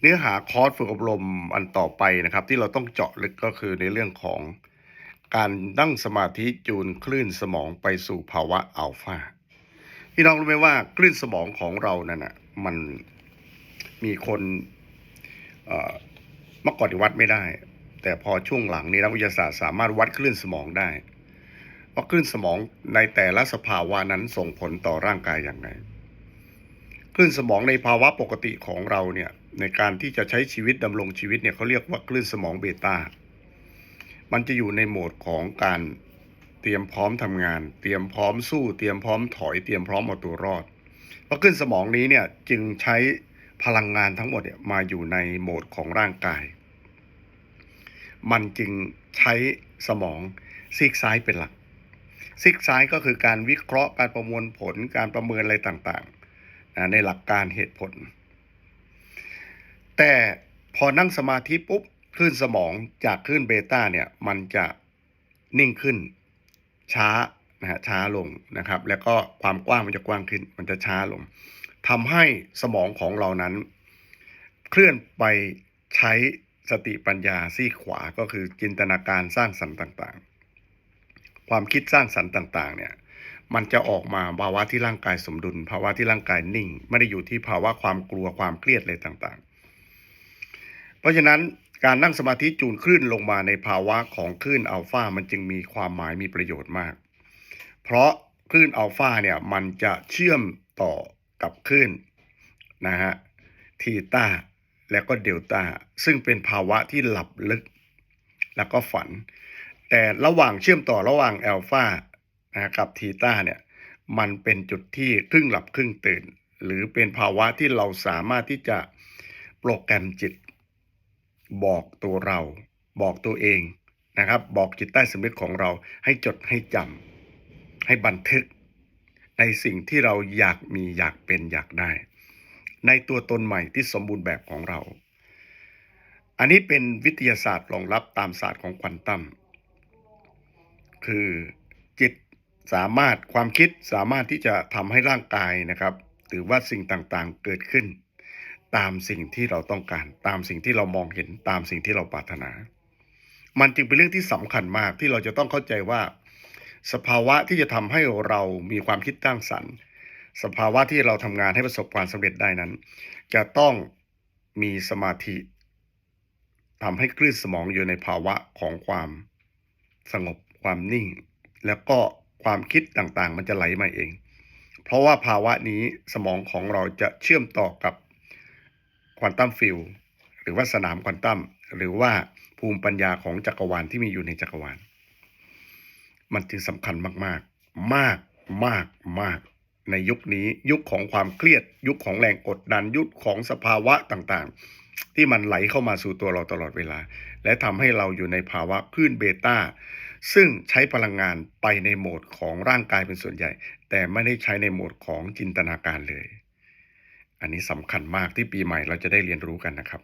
เนื้อหาคอร์สฝึกอบรมอันต่อไปนะครับ ที่เราต้องเจาะลึกก็คือในเรื่องของการนั่งสมาธิจูนคลื่นสมองไปสู่ภาวะอัลฟาพี่น้องรู้ไหมว่าคลื่นสมองของเรานั่นน่ะมันมีคนเมื่อก่อนที่วัดไม่ได้ แต่พอช่วงหลังนี้นักวิทยาศาสตร์สามารถวัดคลื่นสมองได้ว่าคลื่นสมองในแต่ละสภาวะนั้นส่งผลต่อร่างกายอย่างไร คลื่นสมองในภาวะปกติของเราเนี่ยในการที่จะใช้ชีวิตดำรงชีวิตเนี่ยเขาเรียกว่าคลื่นสมองเบต้า มันจะอยู่ในโหมดของการเตรียมพร้อมทำงาน เตรียมพร้อมสู้ เตรียมพร้อมถอย เตรียมพร้อมเอาตัวรอด เพราะคลื่นสมองนี้เนี่ยจึงใช้พลังงานทั้งหมดเนี่ยมาอยู่ในโหมดของร่างกาย มันจึงใช้สมองซีกซ้ายเป็นหลัก ซีกซ้ายก็คือการวิเคราะห์ การประมวลผล การประเมินอะไรต่างๆ ในหลักการเหตุผล แต่พอนั่งสมาธิปุ๊บคลื่นสมองจากคลื่นเบต้าเนี่ยมันจะนิ่งขึ้นช้านะฮะช้าลงนะครับ แล้วก็ความกว้างมันจะกว้างขึ้น มันจะช้าลงทำให้สมองของเรานั้น เคลื่อนไปใช้สติปัญญาซีขวาก็คือจินตนาการสร้างสรรค์ต่างๆ ความคิดสร้างสรรค์ต่าง ๆ เนี่ย มันจะออกมาภาวะที่ร่างกายสมดุล ภาวะที่ร่างกายนิ่ง ไม่ได้อยู่ที่ภาวะความกลัวความเครียดอะไรต่างๆ เพราะฉะนั้นการนั่งสมาธิจูนคลื่นลงมาในภาวะของคลื่นอัลฟามันจึงมีความหมายมีประโยชน์มาก เพราะคลื่นอัลฟาเนี่ยมันจะเชื่อมต่อกับคลื่นนะฮะทีตาแล้วก็เดลต้าซึ่งเป็นภาวะที่หลับลึก แล้วก็ฝัน แต่ระหว่างเชื่อมต่อระหว่างอัลฟา กับทีตาเนี่ยมันเป็นจุดที่ครึ่งหลับครึ่งตื่น หรือเป็นภาวะที่เราสามารถที่จะโปรแกรมจิต บอกตัวเรา บอกตัวเองนะครับ บอกจิตใต้สำนึกของเราให้จดให้จำให้บันทึก ในสิ่งที่เราอยากมีอยากเป็นอยากได้ ในตัวตนใหม่ที่สมบูรณ์แบบของเรา อันนี้เป็นวิทยาศาสตร์รองรับตามศาสตร์ของควอนตัมคือจิต สามารถความคิดสามารถที่จะทำให้ร่างกายนะครับ หรือว่าสิ่งต่างๆเกิดขึ้น ตามสิ่งที่เราต้องการ ตามสิ่งที่เรามองเห็นตามสิ่งที่เราปรารถนา มันจึงเป็นเรื่องที่สำคัญมากที่เราจะต้องเข้าใจว่า สภาวะที่จะทำให้เรามีความคิดตั้งสรรค์ สภาวะที่เราทำงานให้ประสบความสำเร็จได้นั้น จะต้องมีสมาธิทำให้คลื่นสมองอยู่ในภาวะของความสงบความนิ่ง แล้วก็ ความคิดต่างๆ มันจะไหลมาเอง เพราะว่าภาวะนี้สมองของเราจะเชื่อมต่อกับควอนตัมฟิลหรือว่าสนามควอนตัมหรือว่าภูมิปัญญาของจักรวาลที่มีอยู่ในจักรวาล มันจึงสำคัญมากๆ มากมากมากในยุคนี้ยุคของความเครียด ยุคของแรงกดดัน ยุคของสภาวะต่างๆ ที่มันไหลเข้ามาสู่ตัวเราตลอดเวลา และทำให้เราอยู่ในภาวะคลื่นเบต้า ซึ่งใช้พลังงานไปในโหมดของร่างกายเป็นส่วนใหญ่ แต่ไม่ได้ใช้ในโหมดของจินตนาการเลย อันนี้สำคัญมากที่ปีใหม่เราจะได้เรียนรู้กันนะครับ